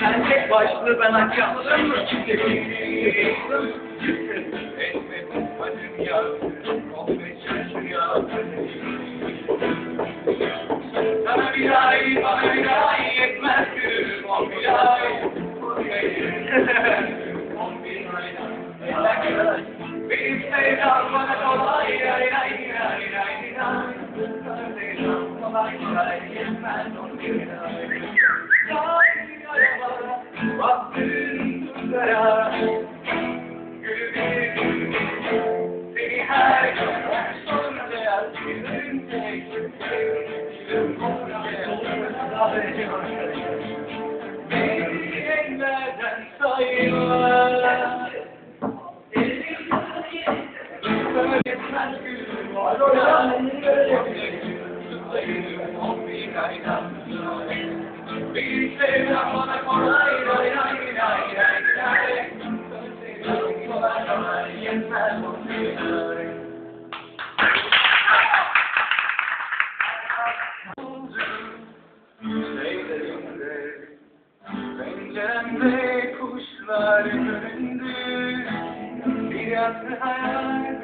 Sen tek başlığı ben açacağım. Sana bir ay, bana bir ay yetmez gülüm, on bir ay. On bir aydan. Benim sevdam bana kolay, sevdam kolay, kolay yetmez on bir On bir sevdam bana kolay lay lay lay lay lay penceremde kuşlar göründü. Bir yaslı hayal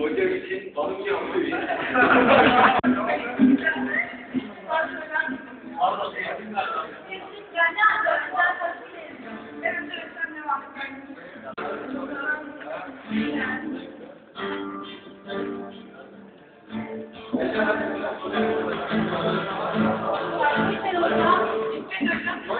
Hocam için balık yapıyor. Thank you.